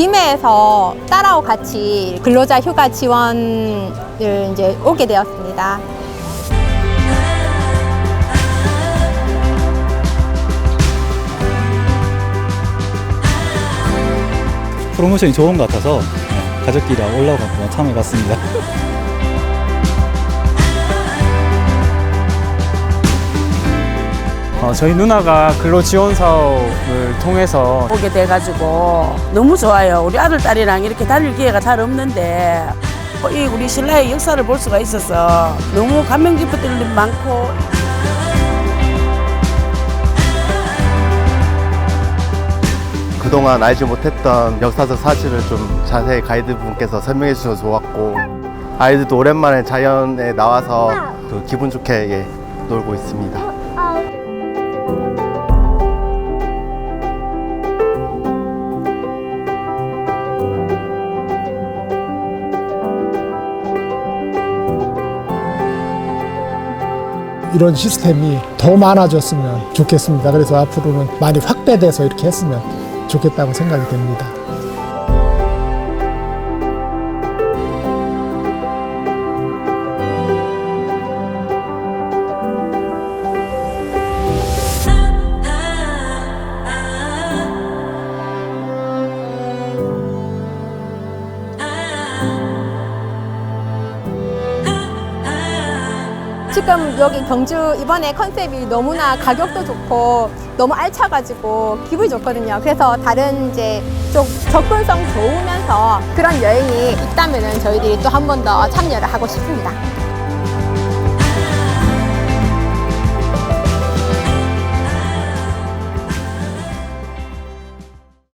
김해에서 딸하고 같이 근로자 휴가 지원을 이제 오게 되었습니다. 프로모션이 좋은 것 같아서 네, 가족끼리 올라오고 한번 참여해봤습니다. 어, 저희 누나가 근로 지원 사업을 통해서 오게 돼가지고 너무 좋아요. 우리 아들, 딸이랑 이렇게 다닐 기회가 잘 없는데 어, 이 우리 신라의 역사를 볼 수가 있어서 너무 감명 깊은 일이 많고 그동안 알지 못했던 역사적 사실을 좀 자세히 가이드 분께서 설명해 주셔서 좋았고 아이들도 오랜만에 자연에 나와서 그 기분 좋게 예, 놀고 있습니다. 이런 시스템이 더 많아졌으면 좋겠습니다. 그래서 앞으로는 많이 확대돼서 이렇게 했으면 좋겠다고 생각이 됩니다. 지금 여기 경주 이번에 컨셉이 너무나 가격도 좋고 너무 알차가지고 기분이 좋거든요. 그래서 다른 이제 좀 접근성 좋으면서 그런 여행이 있다면은 저희들이 또 한 번 더 참여를 하고 싶습니다.